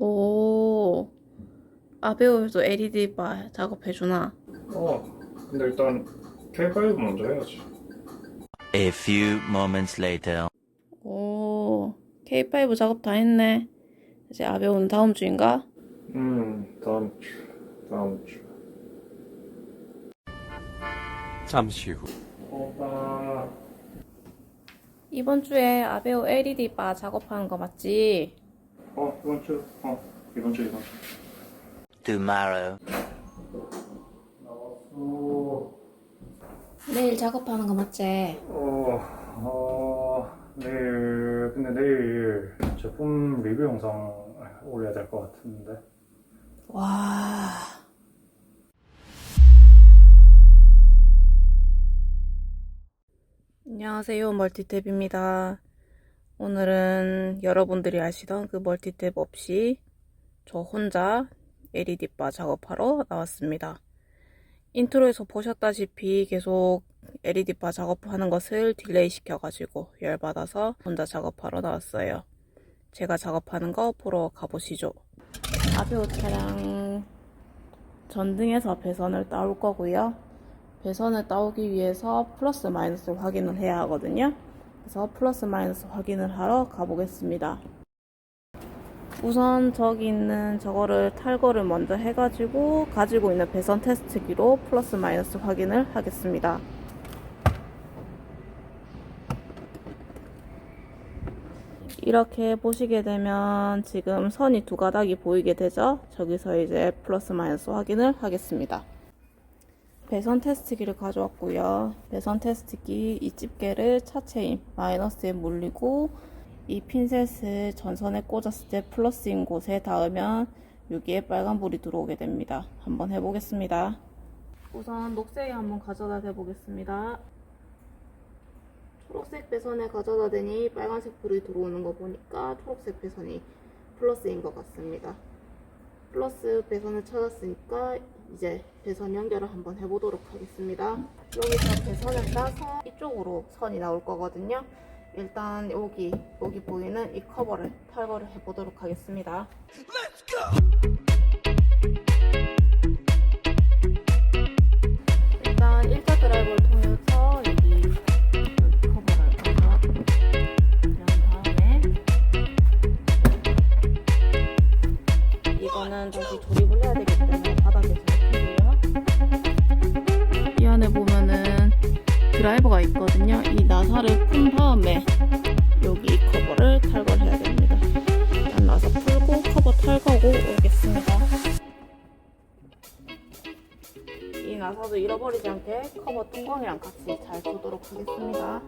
오, 아베오에도 LED 바 작업해주나? 어, 근데 일단 K5 먼저 해야지. A few moments later. 오, K5 작업 다 했네. 이제 아베오는 다음 주인가? 음, 다음 주, 다음 주. 잠시 후. 오빠. 이번 주에 아베오 LED 바 작업하는 거 맞지? 어, 이번 주, 어, 이번 주, 이번 주. Tomorrow. 나왔어. 내일 작업하는 거 맞지? 어, 어, 내일, 근데 내일 제품 리뷰 영상 올려야 될 것 같은데. 와. 안녕하세요. 멀티탭입니다. 오늘은 여러분들이 아시던 그 멀티탭 없이 저 혼자 LED바 작업하러 나왔습니다. 인트로에서 보셨다시피 계속 LED바 작업하는 것을 딜레이 시켜가지고 열받아서 혼자 작업하러 나왔어요. 제가 작업하는 거 보러 가보시죠. 아베오 차량 전등에서 배선을 따올 거고요. 배선을 따오기 위해서 플러스 마이너스 확인을 해야 하거든요. 그래서 플러스 마이너스 확인을 하러 가보겠습니다. 우선 저기 있는 저거를 탈거를 먼저 해가지고 가지고 있는 배선 테스트기로 플러스 마이너스 확인을 하겠습니다. 이렇게 보시게 되면 지금 선이 두 가닥이 보이게 되죠? 저기서 이제 플러스 마이너스 확인을 하겠습니다. 배선 테스트기를 가져왔고요. 배선 테스트기 이 집게를 차체인 마이너스에 물리고 이 핀셋을 전선에 꽂았을 때 플러스인 곳에 닿으면 여기에 빨간불이 들어오게 됩니다. 한번 해보겠습니다. 우선 녹색에 한번 가져다 대보겠습니다. 초록색 배선에 가져다 대니 빨간색 불이 들어오는 거 보니까 초록색 배선이 플러스인 것 같습니다. 플러스 배선을 찾았으니까 이제 배선 연결을 한번 해보도록 하겠습니다. 여기서 배선을 따서 이쪽으로 선이 나올 거거든요. 일단 여기 여기 보이는 이 커버를 탈거를 해보도록 하겠습니다. 잃어버리지 않게 커버 뚜껑이랑 같이 잘 두도록 하겠습니다.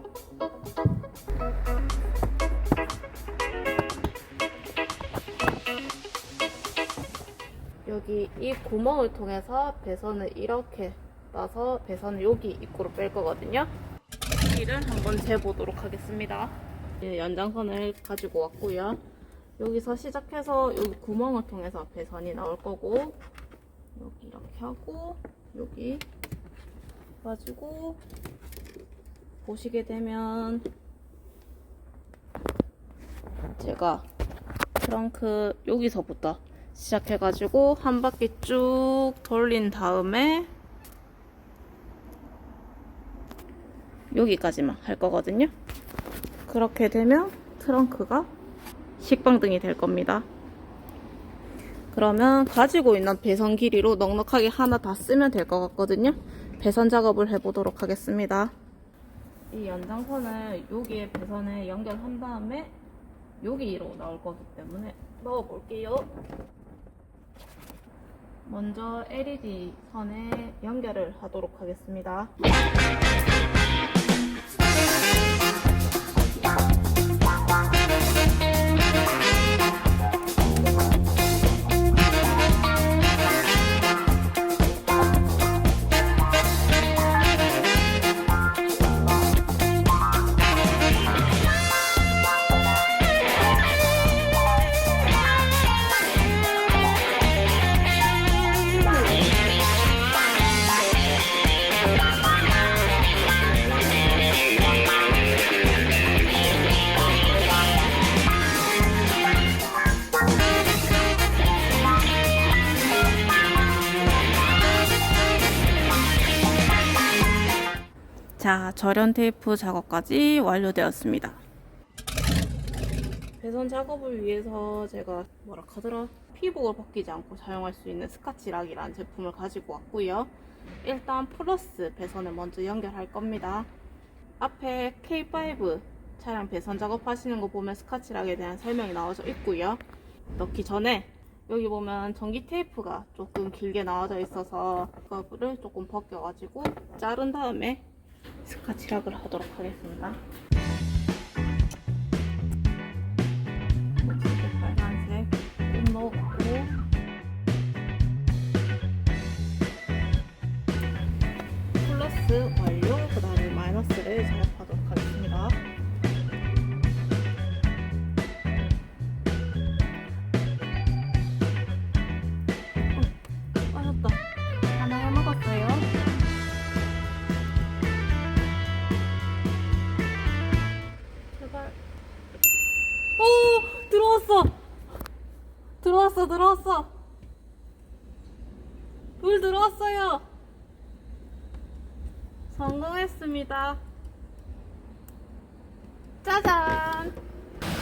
여기 이 구멍을 통해서 배선을 이렇게 따서 배선을 여기 입구로 뺄 거거든요. 길을 한번 재보도록 하겠습니다. 예, 연장선을 가지고 왔고요. 여기서 시작해서 여기 구멍을 통해서 배선이 나올 거고 여기 이렇게 하고 여기 가지고 보시게 되면 제가 트렁크 여기서부터 시작해가지고 한 바퀴 쭉 돌린 다음에 여기까지만 할 거거든요. 그렇게 되면 트렁크가 식빵등이 될 겁니다. 그러면 가지고 있는 배선 길이로 넉넉하게 하나 다 쓰면 될 것 같거든요. 배선 작업을 해보도록 하겠습니다. 이 연장선을 여기에 배선에 연결한 다음에 여기로 나올 거기 때문에 넣어볼게요. 먼저 LED 선에 연결을 하도록 하겠습니다. 자, 절연 테이프 작업까지 완료되었습니다. 배선 작업을 위해서 제가 뭐라 하더라 피복을 벗기지 않고 사용할 수 있는 스카치락이라는 제품을 가지고 왔고요. 일단 플러스 배선을 먼저 연결할 겁니다. 앞에 K5 차량 배선 작업하시는 거 보면 스카치락에 대한 설명이 나와져 있고요. 넣기 전에 여기 보면 전기 테이프가 조금 길게 나와져 있어서 그거를 조금 벗겨가지고 자른 다음에 스카치락을 하도록 하겠습니다. 들어왔어, 들어왔어! 물 들어왔어요! 성공했습니다. 짜잔!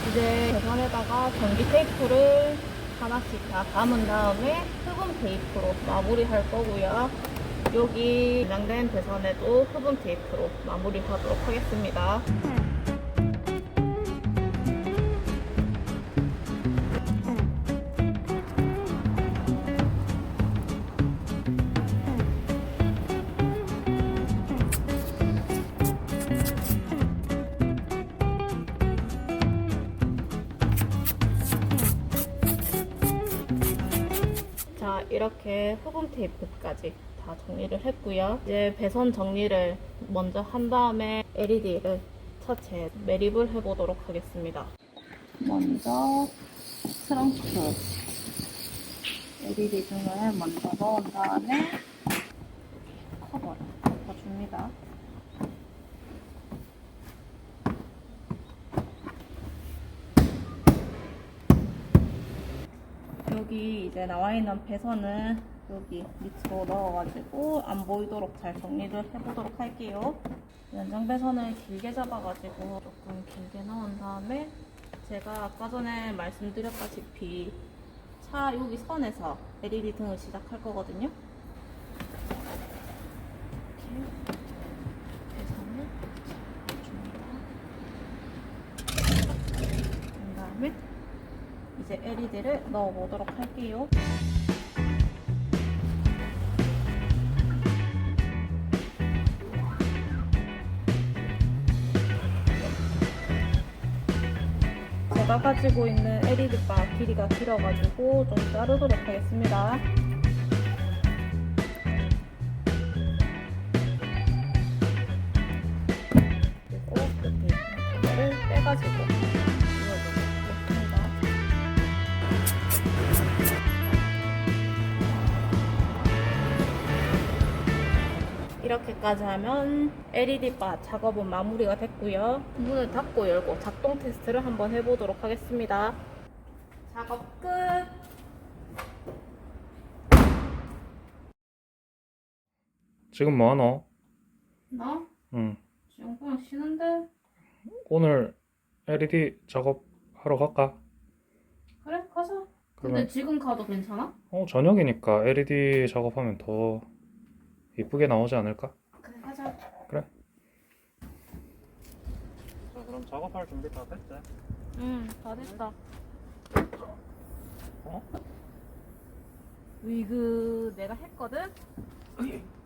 이제 배선에다가 전기 테이프를 하나씩 다 감은 다음에 흡음 테이프로 마무리할 거고요. 여기 연장된 배선에도 흡음 테이프로 마무리하도록 하겠습니다. 이렇게 흡음 테이프까지 다 정리를 했고요. 이제 배선 정리를 먼저 한 다음에 LED를 차체 매립을 해보도록 하겠습니다. 먼저 트렁크 LED 등을 먼저 넣은 다음에 커버를 덮어줍니다 여기 이제 나와 있는 배선은 여기 밑으로 넣어가지고 안 보이도록 잘 정리를 해보도록 할게요. 연장 배선을 길게 잡아가지고 조금 길게 넣은 다음에 제가 아까 전에 말씀드렸다시피 차 여기 선에서 LED 등을 시작할 거거든요. 이렇게 배선을 잡아줍니다. 그 다음에 이제 LED를 넣어보도록 할게요. 제가 가지고 있는 LED 바 길이가 길어가지고 좀 자르도록 하겠습니다. 이렇게까지 하면 LED 바 작업은 마무리가 됐고요. 문을 닫고 열고 작동 테스트를 한번 해보도록 하겠습니다. 작업 끝! 지금 뭐하노? 나? 응. 지금 그냥 쉬는데? 오늘 LED 작업하러 갈까? 그래, 가자. 근데 그러면 지금 가도 괜찮아? 어 저녁이니까 LED 작업하면 더 이쁘게 나오지 않을까? 그래, 가자. 자 그럼 작업할 준비 다 됐지? 응, 다 됐다. 어? 위그 내가 했거든?